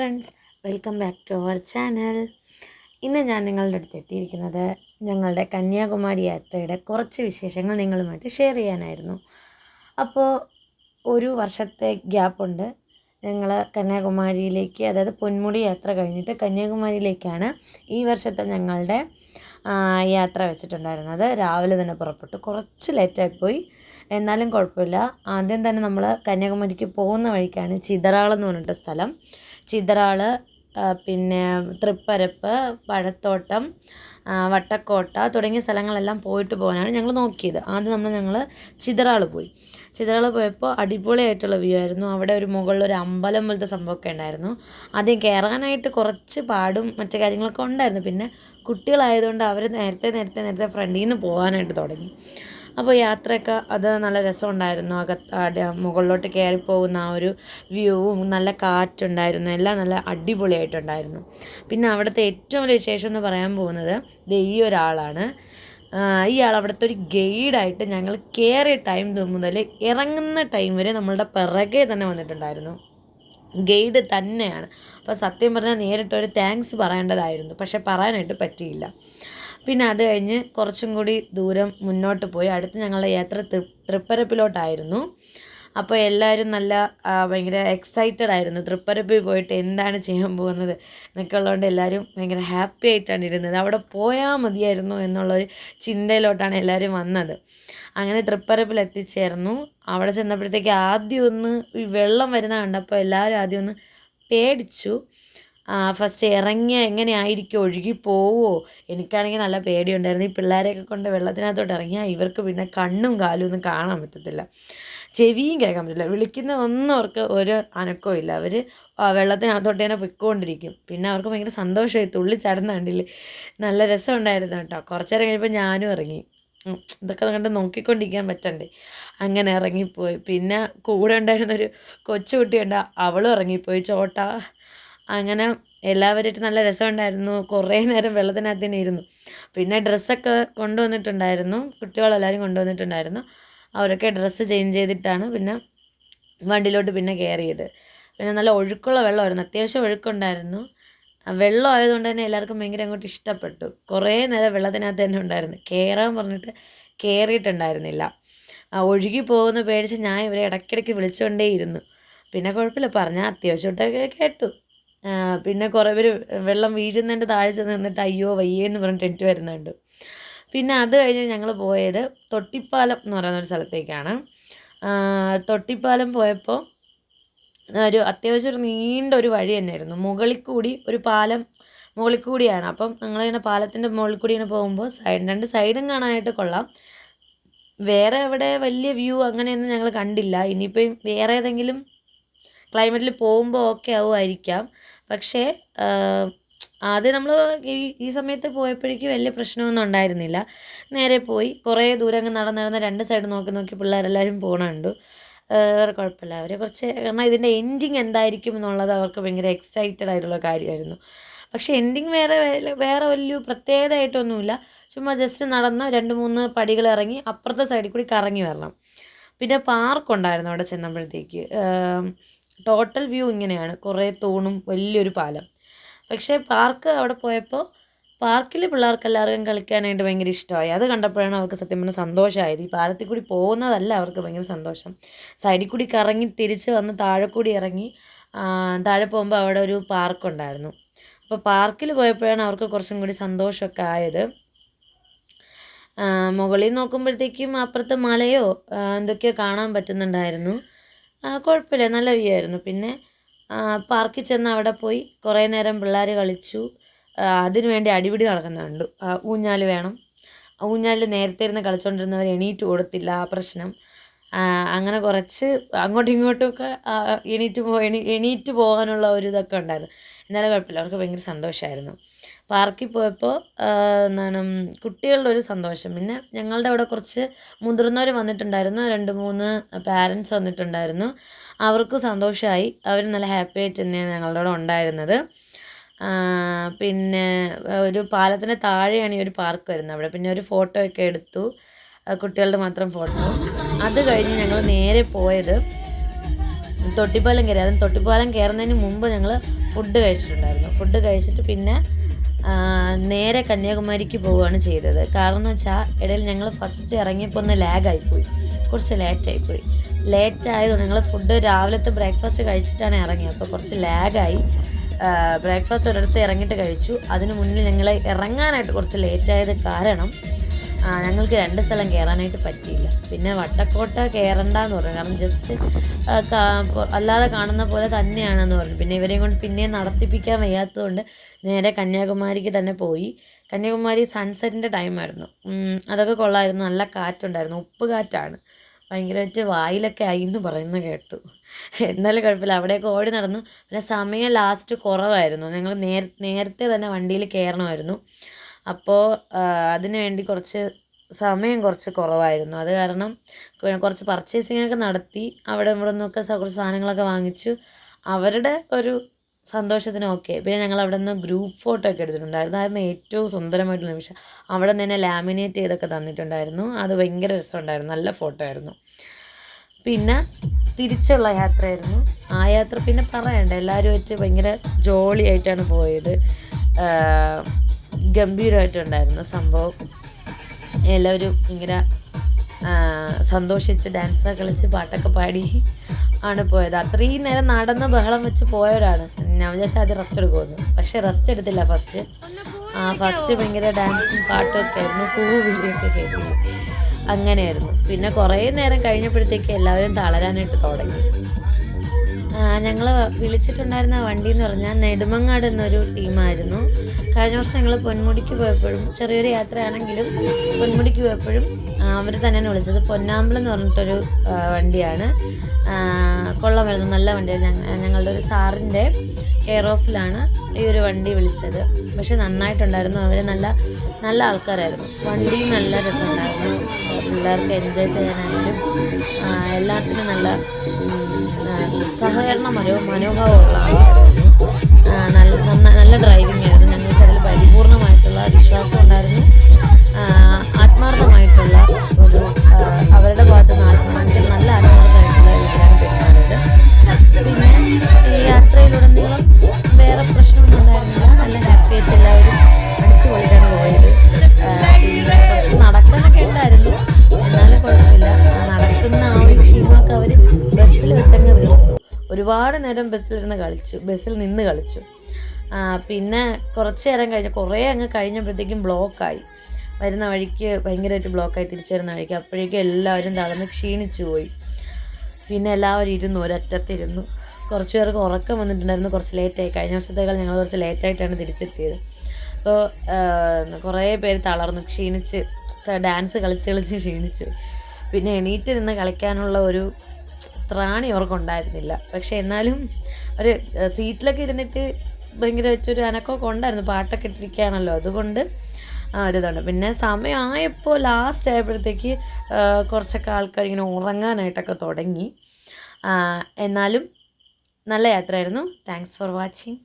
Friends welcome back to our channel ഇന്ന് ഞാൻ നിങ്ങളുടെ അടുത്ത് എത്തിയിരിക്കുന്നത് ഞങ്ങളുടെ കന്യാകുമാരി യാത്രയുടെ കുറച്ച് വിശേഷങ്ങൾ നിങ്ങളുമായിട്ട് ഷെയർ ചെയ്യാനായിരുന്നു. അപ്പോൾ ഒരു വർഷത്തെ ഗ്യാപ്പുണ്ട് ഞങ്ങൾ കന്യാകുമാരിയിലേക്ക് അതായത് പൊന്മുടി യാത്ര കഴിഞ്ഞിട്ട് കന്യാകുമാരിയിലേക്കാണ് ഈ വർഷത്തെ ഞങ്ങളുടെ യാത്ര വെച്ചിട്ടുണ്ടായിരുന്നത്. രാവിലെ തന്നെ പുറപ്പെട്ടു. കുറച്ച് ലേറ്റായിപ്പോയി എന്നാലും കുഴപ്പമില്ല. ആദ്യം തന്നെ നമ്മൾ കന്യാകുമാരിക്ക് പോകുന്ന വഴിക്കാണ് ചിതറാളെന്ന് പറഞ്ഞിട്ട് സ്ഥലം. ചിതറാൾ പിന്നെ തൃപ്പരപ്പ് പഴത്തോട്ടം വട്ടക്കോട്ട തുടങ്ങിയ സ്ഥലങ്ങളെല്ലാം പോയിട്ട് പോകാനാണ് ഞങ്ങൾ നോക്കിയത്. ആദ്യം നമ്മൾ ഞങ്ങൾ ചിതറാൾ പോയി. ചിതറാൾ പോയപ്പോൾ അടിപൊളിയായിട്ടുള്ള വ്യൂ ആയിരുന്നു. അവിടെ ഒരു മുകളിൽ ഒരു അമ്പലം പോലത്തെ സംഭവമൊക്കെ ഉണ്ടായിരുന്നു. ആദ്യം കയറാനായിട്ട് കുറച്ച് പാടും മറ്റു കാര്യങ്ങളൊക്കെ ഉണ്ടായിരുന്നു. പിന്നെ കുട്ടികളായതുകൊണ്ട് അവർ നേരത്തെ നേരത്തെ നേരത്തെ ഫ്രണ്ടിൽ നിന്ന് പോകാനായിട്ട് തുടങ്ങി. അപ്പോൾ യാത്രയൊക്കെ അത് നല്ല രസമുണ്ടായിരുന്നു. അകത്ത് മുകളിലോട്ട് കയറിപ്പോകുന്ന ആ ഒരു വ്യൂവും നല്ല കാറ്റുണ്ടായിരുന്നു. എല്ലാം നല്ല അടിപൊളിയായിട്ടുണ്ടായിരുന്നു. പിന്നെ അവിടുത്തെ ഏറ്റവും വലിയ വിശേഷം എന്ന് പറയാൻ പോകുന്നത് ദേ ഈ ഒരാളാണ്. ഇയാൾ അവിടുത്തെ ഒരു ഗൈഡായിട്ട് ഞങ്ങൾ കയറിയ ടൈം മുതൽ ഇറങ്ങുന്ന ടൈം വരെ നമ്മളുടെ പിറകെ തന്നെ വന്നിട്ടുണ്ടായിരുന്നു. ഗൈഡ് തന്നെയാണ്. അപ്പോൾ സത്യം പറഞ്ഞാൽ നേരിട്ടൊരു താങ്ക്സ് പറയേണ്ടതായിരുന്നു. പക്ഷെ പറയാനായിട്ട് പറ്റിയില്ല. പിന്നെ അത് കഴിഞ്ഞ് കുറച്ചും കൂടി ദൂരം മുന്നോട്ട് പോയി. അടുത്ത് ഞങ്ങളുടെ യാത്ര തൃ തൃപ്പരപ്പിലോട്ടായിരുന്നു. അപ്പോൾ എല്ലാവരും നല്ല ഭയങ്കര എക്സൈറ്റഡ് ആയിരുന്നു. തൃപ്പരപ്പിൽ പോയിട്ട് എന്താണ് ചെയ്യാൻ പോകുന്നത് എന്നൊക്കെ ഉള്ളതുകൊണ്ട് എല്ലാവരും ഭയങ്കര ഹാപ്പി ആയിട്ടാണ് ഇരുന്നത്. അവിടെ പോയാൽ മതിയായിരുന്നു എന്നുള്ളൊരു ചിന്തയിലോട്ടാണ് എല്ലാവരും വന്നത്. അങ്ങനെ തൃപ്പരപ്പിൽ എത്തിച്ചേർന്നു. അവിടെ ചെന്നപ്പോഴത്തേക്ക് ആദ്യം ഒന്ന് ഈ വെള്ളം വരുന്ന കണ്ടപ്പോൾ എല്ലാവരും ആദ്യം ഒന്ന് പേടിച്ചു. ഫസ്റ്റ് ഇറങ്ങിയ എങ്ങനെയായിരിക്കും ഒഴുകി പോവോ? എനിക്കാണെങ്കിൽ നല്ല പേടിയുണ്ടായിരുന്നു. ഈ പിള്ളേരെയൊക്കെ കൊണ്ട് വെള്ളത്തിനകത്തോട്ട് ഇറങ്ങിയാൽ ഇവർക്ക് പിന്നെ കണ്ണും കാലും ഒന്നും കാണാൻ പറ്റത്തില്ല. ചെവിയും കേൾക്കാൻ പറ്റില്ല വിളിക്കുന്ന ഒന്നും അവർക്ക് ഒരു അനക്കവും ഇല്ല. അവർ വെള്ളത്തിനകത്തോട്ട് തന്നെ പൊയ്ക്കൊണ്ടിരിക്കും. പിന്നെ അവർക്ക് ഭയങ്കര സന്തോഷമായി. തുള്ളി ചടന്ന കണ്ടില്ലേ? നല്ല രസമുണ്ടായിരുന്നു കേട്ടോ. കുറച്ചു നേരം കഴിയുമ്പോൾ ഞാനും ഇറങ്ങി. ഇതൊക്കെ കണ്ട് നോക്കിക്കൊണ്ടിരിക്കാൻ പറ്റണ്ടേ? അങ്ങനെ ഇറങ്ങിപ്പോയി. പിന്നെ കൂടെ ഉണ്ടായിരുന്നൊരു കൊച്ചുകുട്ടിയുണ്ട് അവളും ഇറങ്ങിപ്പോയി. ചോട്ട അങ്ങനെ എല്ലാവരുമായിട്ട് നല്ല രസമുണ്ടായിരുന്നു. കുറേ നേരം വെള്ളത്തിനകത്ത് തന്നെ ഇരുന്നു. പിന്നെ ഡ്രസ്സൊക്കെ കൊണ്ടുവന്നിട്ടുണ്ടായിരുന്നു. കുട്ടികളെല്ലാവരും കൊണ്ടുവന്നിട്ടുണ്ടായിരുന്നു. അവരൊക്കെ ഡ്രസ്സ് ചേഞ്ച് ചെയ്തിട്ടാണ് പിന്നെ വണ്ടിയിലോട്ട് പിന്നെ കയറിയത്. പിന്നെ നല്ല ഒഴുക്കുള്ള വെള്ളമായിരുന്നു. അത്യാവശ്യം ഒഴുക്കുണ്ടായിരുന്നു. വെള്ളം ആയതുകൊണ്ട് തന്നെ എല്ലാവർക്കും ഭയങ്കര അങ്ങോട്ട് ഇഷ്ടപ്പെട്ടു. കുറേ നേരം വെള്ളത്തിനകത്ത് തന്നെ ഉണ്ടായിരുന്നു. കയറാൻ പറഞ്ഞിട്ട് കയറിയിട്ടുണ്ടായിരുന്നില്ല. ഒഴുകി പോകുന്ന പേടിച്ച് ഞാൻ ഇവരെ ഇടയ്ക്കിടയ്ക്ക് വിളിച്ചുകൊണ്ടേയിരുന്നു പിന്നെ കുഴപ്പമില്ല. പറഞ്ഞാൽ അത്യാവശ്യമായിട്ടൊക്കെ കേട്ടു. പിന്നെ കുറേ പേര് വെള്ളം വീഴുന്നതിന്റെ താഴെ ചെന്ന് നിന്നിട്ട് അയ്യോ വയ്യേ എന്ന് പറഞ്ഞിട്ട് എനിക്ക് വരുന്നുണ്ട്. പിന്നെ അത് കഴിഞ്ഞ് ഞങ്ങൾ പോയത് തൊട്ടിപ്പാലം എന്ന് പറയുന്ന ഒരു സ്ഥലത്തേക്കാണ്. തൊട്ടിപ്പാലം പോയപ്പോൾ ഒരു അത്യാവശ്യം ഒരു നീണ്ട ഒരു വഴി തന്നെയായിരുന്നു. മുകളിൽ കൂടി ഒരു പാലം മുകളിൽ കൂടിയാണ്. അപ്പം ഞങ്ങളിങ്ങനെ പാലത്തിന്റെ മുകളിൽ കൂടി ഇങ്ങനെ പോകുമ്പോൾ സൈഡ് രണ്ട് സൈഡും കാണാനായിട്ട് കൊള്ളാം. വേറെ എവിടെ വലിയ വ്യൂ അങ്ങനെയൊന്നും ഞങ്ങൾ കണ്ടില്ല. ഇനിയിപ്പം വേറെ ഏതെങ്കിലും ക്ലൈമറ്റിൽ പോകുമ്പോൾ ഓക്കെ ആവുമായിരിക്കാം. പക്ഷേ ആദ്യം നമ്മൾ ഈ ഈ സമയത്ത് പോയപ്പോഴേക്കും വലിയ പ്രശ്നമൊന്നും ഉണ്ടായിരുന്നില്ല. നേരെ പോയി കുറേ ദൂരം അങ്ങ് നടന്ന് നടന്ന് രണ്ട് സൈഡ് നോക്കി നോക്കി പിള്ളേരെല്ലാവരും പോകണുണ്ട് വേറെ കുഴപ്പമില്ല. അവരെ കുറച്ച് കാരണം ഇതിന്റെ എൻഡിങ് എന്തായിരിക്കും എന്നുള്ളത് അവർക്ക് ഭയങ്കര എക്സൈറ്റഡ് ആയിട്ടുള്ള കാര്യമായിരുന്നു. പക്ഷേ എൻഡിങ് വേറെ വേറെ വലിയ പ്രത്യേകതയായിട്ടൊന്നുമില്ല. ചുമ്മാ ജസ്റ്റ് നടന്ന് രണ്ട് മൂന്ന് പടികൾ ഇറങ്ങി അപ്പുറത്തെ സൈഡിൽ കൂടി കറങ്ങി വരണം. പിന്നെ പാർക്ക് ഉണ്ടായിരുന്നു അവിടെ ചെന്നപ്പോഴത്തേക്ക്. ടോട്ടൽ വ്യൂ ഇങ്ങനെയാണ്. കുറേ തൂണും വലിയൊരു പാലം. പക്ഷേ പാർക്ക് അവിടെ പോയപ്പോൾ പാർക്കിൽ പിള്ളേർക്ക് എല്ലാവർക്കും കളിക്കാനായിട്ട് ഭയങ്കര ഇഷ്ടമായി. അത് കണ്ടപ്പോഴാണ് അവർക്ക് സത്യം പറഞ്ഞാൽ സന്തോഷമായത്. ഈ പാലത്തിൽ കൂടി പോകുന്നതല്ല അവർക്ക് ഭയങ്കര സന്തോഷം. സൈഡിൽ കൂടി കറങ്ങി തിരിച്ച് വന്ന് താഴെ കൂടി ഇറങ്ങി താഴെ പോകുമ്പോൾ അവിടെ ഒരു പാർക്കുണ്ടായിരുന്നു അപ്പോൾ പാർക്കിൽ പോയപ്പോഴാണ് അവർക്ക് കുറച്ചും കൂടി സന്തോഷമൊക്കെ ആയത്. മുകളിൽ നോക്കുമ്പോഴത്തേക്കും അപ്പുറത്തെ മലയോ എന്തൊക്കെയോ കാണാൻ പറ്റുന്നുണ്ടായിരുന്നു. കുഴപ്പമില്ല നല്ല വ്യൂ ആയിരുന്നു. പിന്നെ പാർക്കിൽ ചെന്ന് അവിടെ പോയി കുറേ നേരം പിള്ളേർ കളിച്ചു. അതിനു വേണ്ടി അടിപിടി നടക്കുന്ന കണ്ടു. ഊഞ്ഞാൽ വേണം. ഊഞ്ഞാലിൽ നേരത്തെ ഇരുന്ന് കളിച്ചുകൊണ്ടിരുന്നവർ എണീറ്റ് കൊടുത്തില്ല ആ പ്രശ്നം. അങ്ങനെ കുറച്ച് അങ്ങോട്ടും ഇങ്ങോട്ടുമൊക്കെ എണീറ്റ് പോ എണീറ്റ് പോകാനുള്ള ഒരു ഇതൊക്കെ ഉണ്ടായിരുന്നു. എന്നാലും കുഴപ്പമില്ല. അവർക്ക് ഭയങ്കര സന്തോഷമായിരുന്നു പാർക്കിൽ പോയപ്പോൾ എന്താണ് കുട്ടികളുടെ ഒരു സന്തോഷം. പിന്നെ ഞങ്ങളുടെ അവിടെ കുറച്ച് മുതിർന്നവർ വന്നിട്ടുണ്ടായിരുന്നു. രണ്ട് മൂന്ന് പാരൻസ് വന്നിട്ടുണ്ടായിരുന്നു. അവർക്ക് സന്തോഷമായി അവർ നല്ല ഹാപ്പി ആയിട്ട് തന്നെയാണ് ഞങ്ങളുടെ അവിടെ ഉണ്ടായിരുന്നത്. പിന്നെ ഒരു പാലത്തിന് താഴെയാണ് ഈ ഒരു പാർക്ക് വരുന്നത് അവിടെ. പിന്നെ ഒരു ഫോട്ടോ ഒക്കെ എടുത്തു. കുട്ടികളുടെ മാത്രം ഫോട്ടോ അത് കഴിഞ്ഞ് ഞങ്ങൾ നേരെ പോയത് തൊട്ടിപ്പാലം കയറി. അതും തൊട്ടിപ്പാലം കയറുന്നതിന് മുമ്പ് ഞങ്ങൾ ഫുഡ് കഴിച്ചിട്ടുണ്ടായിരുന്നു. ഫുഡ് കഴിച്ചിട്ട് പിന്നെ നേരെ കന്യാകുമാരിക്ക് പോവുകയാണ് ചെയ്തത്. കാരണം എന്ന് വെച്ചാൽ ഇടയിൽ ഞങ്ങൾ ഫസ്റ്റ് ഇറങ്ങിയപ്പോൾ ഒന്ന് ലാഗായിപ്പോയി കുറച്ച് ലേറ്റായിപ്പോയി ലേറ്റ് ആയതുകൊണ്ട് ഞങ്ങൾ ഫുഡ് രാവിലത്തെ ബ്രേക്ക്ഫാസ്റ്റ് കഴിച്ചിട്ടാണ് ഇറങ്ങിയത്. അപ്പോൾ കുറച്ച് ലാഗായി ബ്രേക്ക്ഫാസ്റ്റ് ഒരിടത്ത് ഇറങ്ങിയിട്ട് കഴിച്ചു. അതിന് മുന്നിൽ ഞങ്ങൾ ഇറങ്ങാനായിട്ട് കുറച്ച് ലേറ്റായത് കാരണം ഞങ്ങൾക്ക് രണ്ട് സ്ഥലം കയറാനായിട്ട് പറ്റിയില്ല. പിന്നെ വട്ടക്കോട്ട കയറണ്ടെന്ന് പറഞ്ഞു. കാരണം ജസ്റ്റ് അല്ലാതെ കാണുന്ന പോലെ തന്നെയാണെന്ന് പറഞ്ഞു. പിന്നെ ഇവരെയും കൊണ്ട് പിന്നെയും നടത്തിപ്പിക്കാൻ വയ്യാത്തതുകൊണ്ട് നേരെ കന്യാകുമാരിക്ക് തന്നെ പോയി. കന്യാകുമാരി സൺസെറ്റിന്റെ ടൈമായിരുന്നു അതൊക്കെ കൊള്ളായിരുന്നു. നല്ല കാറ്റുണ്ടായിരുന്നു. ഉപ്പ് കാറ്റാണ്. ഭയങ്കരമായിട്ട് വായിലൊക്കെ ആയി എന്ന് പറയുന്നത് കേട്ടു. എന്നാലും കുഴപ്പമില്ല. അവിടെയൊക്കെ ഓടി നടന്നു. പിന്നെ സമയം ലാസ്റ്റ് കുറവായിരുന്നു. ഞങ്ങൾ നേര നേരത്തെ തന്നെ വണ്ടിയിൽ കയറണമായിരുന്നു അപ്പോൾ അതിന് വേണ്ടി കുറച്ച് സമയം കുറച്ച് കുറവായിരുന്നു. അത് കാരണം കുറച്ച് പർച്ചേസിംഗ് ഒക്കെ നടത്തി അവിടെ ഇവിടെ നിന്നൊക്കെ കുറച്ച് സാധനങ്ങളൊക്കെ വാങ്ങിച്ചു. അവരുടെ ഒരു സന്തോഷത്തിന് ഓക്കെ. പിന്നെ ഞങ്ങൾ അവിടെ നിന്ന് ഗ്രൂപ്പ് ഫോട്ടോ ഒക്കെ എടുത്തിട്ടുണ്ടായിരുന്നു. അതായിരുന്നു ഏറ്റവും സുന്ദരമായിട്ടുള്ള നിമിഷം. അവിടെ നിന്ന് തന്നെ ലാമിനേറ്റ് ചെയ്തൊക്കെ തന്നിട്ടുണ്ടായിരുന്നു. അത് ഭയങ്കര രസമുണ്ടായിരുന്നു. നല്ല ഫോട്ടോ ആയിരുന്നു. പിന്നെ തിരിച്ചുള്ള യാത്രയായിരുന്നു. ആ യാത്ര പിന്നെ പറയണ്ട എല്ലാവരുമായിട്ട് ഭയങ്കര ജോളിയായിട്ടാണ് പോയത്. ഗംഭീരമായിട്ടുണ്ടായിരുന്നു സംഭവം. എല്ലാവരും ഇങ്ങനെ സന്തോഷിച്ച് ഡാൻസ് കളിച്ച് പാട്ടൊക്കെ പാടി ആണ് പോയത്. അത്രയും നേരം നടന്ന് ബഹളം വെച്ച് പോയവരാണ്. ഞാൻ വിചാരിച്ചാൽ ആദ്യം റെസ്റ്റ് എടുക്കുമെന്ന്. പക്ഷെ റെസ്റ്റ് എടുത്തില്ല ഫസ്റ്റ് ആ ഫസ്റ്റ് ഭയങ്കര ഡാൻസും പാട്ടും ഒക്കെ ആയിരുന്നു. പൂവിളിയൊക്കെ കേട്ടു. അങ്ങനെയായിരുന്നു. പിന്നെ കുറേ നേരം കഴിഞ്ഞപ്പോഴത്തേക്ക് എല്ലാവരും തളരാനായിട്ട് തുടങ്ങി. ഞങ്ങൾ വിളിച്ചിട്ടുണ്ടായിരുന്ന വണ്ടി എന്ന് പറഞ്ഞാൽ നെടുമങ്ങാട് എന്നൊരു ടീമായിരുന്നു കഴിഞ്ഞ വർഷം ഞങ്ങൾ പൊന്മുടിക്ക് പോയപ്പോഴും ചെറിയൊരു യാത്രയാണെങ്കിലും പൊന്മുടിക്ക് പോയപ്പോഴും അവർ തന്നെയാണ് വിളിച്ചത്. പൊന്നാമ്പലം എന്ന് പറഞ്ഞിട്ടൊരു വണ്ടിയാണ്. കൊള്ളമായിരുന്നു. നല്ല വണ്ടിയാണ് ഞങ്ങളുടെ ഒരു സാറിന്റെ കെയർ ഓഫിലാണ് ഈ ഒരു വണ്ടി വിളിച്ചത്. പക്ഷെ നന്നായിട്ടുണ്ടായിരുന്നു. അവർ നല്ല നല്ല ആൾക്കാരായിരുന്നു. വണ്ടി നല്ല രസമുണ്ടായിരുന്നു. പിള്ളേർക്ക് എൻജോയ് ചെയ്യാനായാലും എല്ലാത്തിനും നല്ല സഹകരണം മനോ മനോഭാവമുള്ള ആൾക്കാരായിരുന്നു. നല്ല ഡ്രൈവിംഗ് ആയിരുന്നു. ഞങ്ങൾക്ക് അതിൽ പരിപൂർണമായിട്ടുള്ള വിശ്വാസം ഉണ്ടായിരുന്നു. ആത്മാർത്ഥമായിട്ടുള്ള ഒരു അവരുടെ ഭാഗത്ത് നിന്ന് ആത്മാർത്ഥ നല്ല ആത്മാർത്ഥമായിട്ടുള്ള ഒരുപാട് നേരം ബസ്സിലിരുന്ന് കളിച്ചു. ബസ്സിൽ നിന്ന് കളിച്ചു. പിന്നെ കുറച്ച് നേരം കഴിഞ്ഞ് കുറേ അങ്ങ് കഴിഞ്ഞപ്പോഴത്തേക്കും ബ്ലോക്കായി. വരുന്ന വഴിക്ക് ഭയങ്കരമായിട്ട് ബ്ലോക്കായി. തിരിച്ചു വരുന്ന വഴിക്ക്. അപ്പോഴേക്കും എല്ലാവരും തളർന്ന് ക്ഷീണിച്ചു പോയി. പിന്നെ എല്ലാവരും ഇരുന്നു ഒരറ്റത്തിരുന്നു. കുറച്ച് പേർക്ക് ഉറക്കം വന്നിട്ടുണ്ടായിരുന്നു. കുറച്ച് ലേറ്റായി. കഴിഞ്ഞ വർഷത്തേക്കാൾ ഞങ്ങൾ കുറച്ച് ലേറ്റായിട്ടാണ് തിരിച്ചെത്തിയത്. അപ്പോൾ കുറേ പേര് തളർന്നു ക്ഷീണിച്ച് ഡാൻസ് കളിച്ച് കളിച്ച് ക്ഷീണിച്ചു. പിന്നെ എണീറ്റ് നിന്ന് കളിക്കാനുള്ള ഒരു ത്രാണി അവർക്കുണ്ടായിരുന്നില്ല പക്ഷെ എന്നാലും ഒരു സീറ്റിലൊക്കെ ഇരുന്നിട്ട് ഭയങ്കര വെച്ചൊരു അനക്കമൊക്കെ ഉണ്ടായിരുന്നു. പാട്ടൊക്കെ ഇട്ടിരിക്കുകയാണല്ലോ. അതുകൊണ്ട് ഒരിതുണ്ട് പിന്നെ സമയമായപ്പോൾ ലാസ്റ്റ് ആയപ്പോഴത്തേക്ക് കുറച്ചൊക്കെ ആൾക്കാർ ഇങ്ങനെ ഉറങ്ങാനായിട്ടൊക്കെ തുടങ്ങി. എന്നാലും നല്ല യാത്രയായിരുന്നു. Thanks for watching